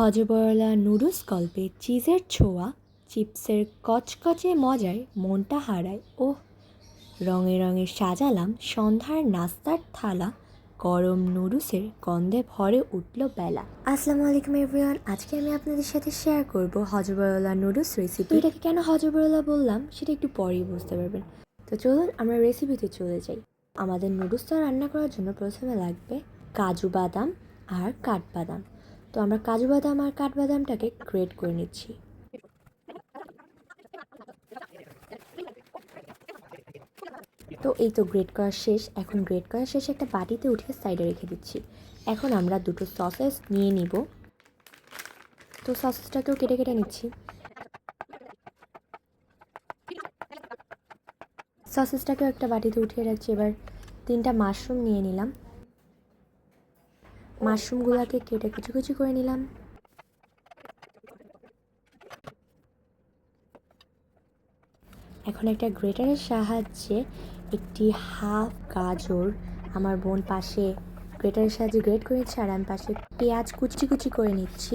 হজবরলা noodles গল্পে চিজের ছোঁয়া, চিপসের কচকচে মজায় মনটা হারায়। ও রঙে রঙে সাজালাম সন্ধ্যার নাস্তার থালা, গরম নুডলসের গন্ধে ভরে উঠল বেলা। আসসালামু আলাইকুম এভরিওয়ান, আজকে আমি আপনাদের সাথে শেয়ার করব হজবরলা নুডলস রেসিপি এটাকে কেন হজবরলা বললাম, সেটা একটু পরেই বুঝতে পারবেন। তো চলুন আমরা রেসিপিতে চলে যাই। আমাদের নুডলসটা রান্না করার জন্য প্রথমে লাগবে কাজু বাদাম আর কাঠবাদাম। তো আমরা কাজু বাদাম আর কাঠবাদামটাকে গ্রেট করে নিচ্ছি। তো এই তো গ্রেট করা শেষ। এখন গ্রেট করা শেষ একটা বাটিতে উঠে সাইডে রেখে দিচ্ছি। এখন আমরা দুটো সসেস নিয়ে নিব। তো সসেসটাকেও কেটে কেটে নিচ্ছি। সসেসটাকেও একটা বাটিতে উঠিয়ে রাখছি। এবার তিনটা মাশরুম নিয়ে নিলাম। মাশরুমগুলোকে কেটে কুচি কুচি করে নিলাম। এখন একটা গ্রেটারের সাহায্যে একটি হাফ গাজর আমার বোন পাশে, গ্রেটারের সাহায্যে গ্রেট করেছে আর আমি পাশে পেঁয়াজ কুচি কুচি করে নিচ্ছি।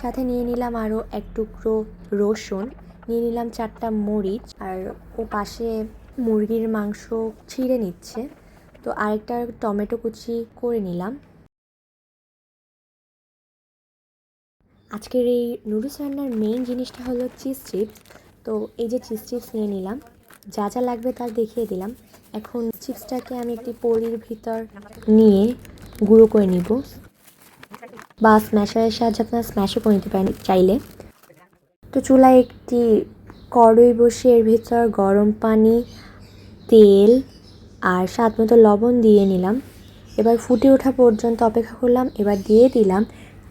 সাথে নিয়ে নিলাম আরও এক টুকরো রসুন, নিয়ে নিলাম চারটা মরিচ আর ও পাশে মুরগির মাংস ছিঁড়ে নিচ্ছে। তো আরেকটা টমেটো কুচি করে নিলাম। আজকের এই নুডলস রান্নার মেইন জিনিসটা হলো চিজ চিপস তো এই যে চিজ চিপস নিয়ে নিলাম, যা যা লাগবে তা দেখিয়ে দিলাম। এখন চিপসটাকে আমি একটি পলির ভিতর নিয়ে গুঁড়ো করে নিব। বা স্ম্যাশারের সাহায্যে আপনারা স্ম্যাশও করে নিতে পারেন চাইলে। তো চুলায় একটি কড়ই বসে এর ভিতর গরম পানি, তেল আর স্বাদ মতো লবণ দিয়ে নিলাম। এবার ফুটে ওঠা পর্যন্ত অপেক্ষা করলাম। এবার দিয়ে দিলাম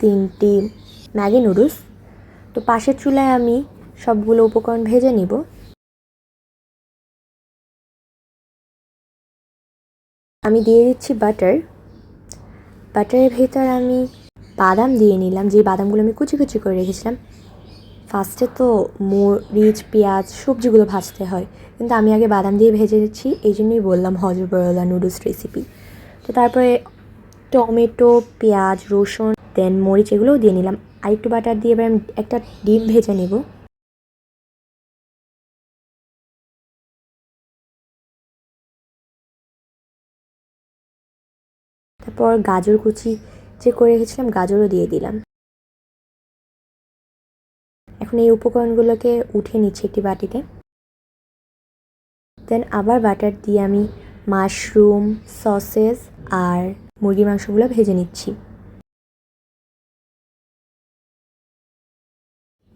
তিনটি ম্যাগি নুডলস। তো পাশের চুলায় আমি সবগুলো উপকরণ ভেজে নিব। আমি দিয়ে দিচ্ছি বাটার। বাটারের ভেতর আমি বাদাম দিয়ে নিলাম। যে বাদামগুলো আমি কুচি কুচি করে রেখেছিলাম ফার্স্টে তো মরিচ, পেঁয়াজ, সবজিগুলো ভাজতে হয়। কিন্তু আমি আগে বাদাম দিয়ে ভেজে দিচ্ছি এই জন্যই বললাম হজরবরলা নুডলস রেসিপি তো তারপরে টমেটো, পেঁয়াজ, রসুন দেন মরিচ, এগুলোও দিয়ে নিলাম। আর একটু বাটার দিয়ে এবার আমি একটা ডিম ভেজে নেব। তারপর গাজর কুচি যে করে রেখেছিলাম, গাজরও দিয়ে দিলাম। এখন এই উপকরণগুলোকে উঠে নিচ্ছি একটি বাটিতে। দেন আবার বাটার দিয়ে আমি মাশরুম, সসেস আর মুরগির মাংসগুলো ভেজে নিচ্ছি।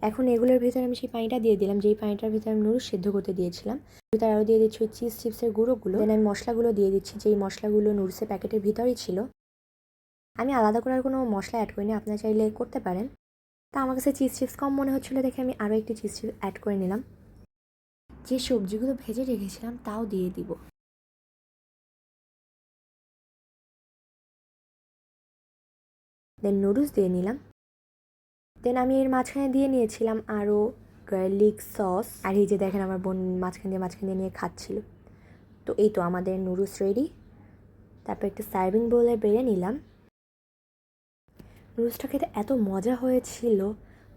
এখন এগুলোর ভিতরে আমি সেই পানিটা দিয়ে দিলাম, যেই পানিটার ভিতরে আমি নুডলস সেদ্ধ করতে দিয়েছিলাম। ভিতরে আরও দিয়ে দিচ্ছি ওই চিজ চিপসের গুঁড়োগুলো। দেন আমি মশলাগুলো দিয়ে দিচ্ছি, যেই মশলাগুলো নুডলসের প্যাকেটের ভিতরেই ছিল। আমি আলাদা করার কোনো মশলা অ্যাড করিনি, আপনারা চাইলে করতে পারেন। তা আমার কাছে চিজ চিপস কম মনে হচ্ছিল দেখে আমি আরও একটি চিজ চিপস অ্যাড করে নিলাম। যে সবজিগুলো ভেজে রেখেছিলাম তাও দিয়ে দিব। দেন নুডলস দিয়ে নিলাম। দেন আমি এর মাঝখানে দিয়ে নিয়েছিলাম আরও গার্লিক সস আর এই যে দেখেন আমার বোন মাঝখান দিয়ে মাঝখান দিয়ে নিয়ে খাচ্ছিল। তো এই তো আমাদের নুডলস রেডি তারপর একটু সার্ভিং বোলে বেড়ে নিলাম। নুডলসটা খেতে এত মজা হয়েছিল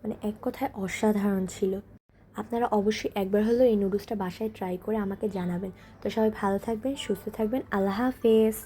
মানে এক কথায় অসাধারণ ছিল। আপনারা অবশ্যই একবার হলেও এই নুডলসটা বাসায় ট্রাই করে আমাকে জানাবেন। তো সবাই ভালো থাকবেন, সুস্থ থাকবেন। আল্লাহ হাফেজ।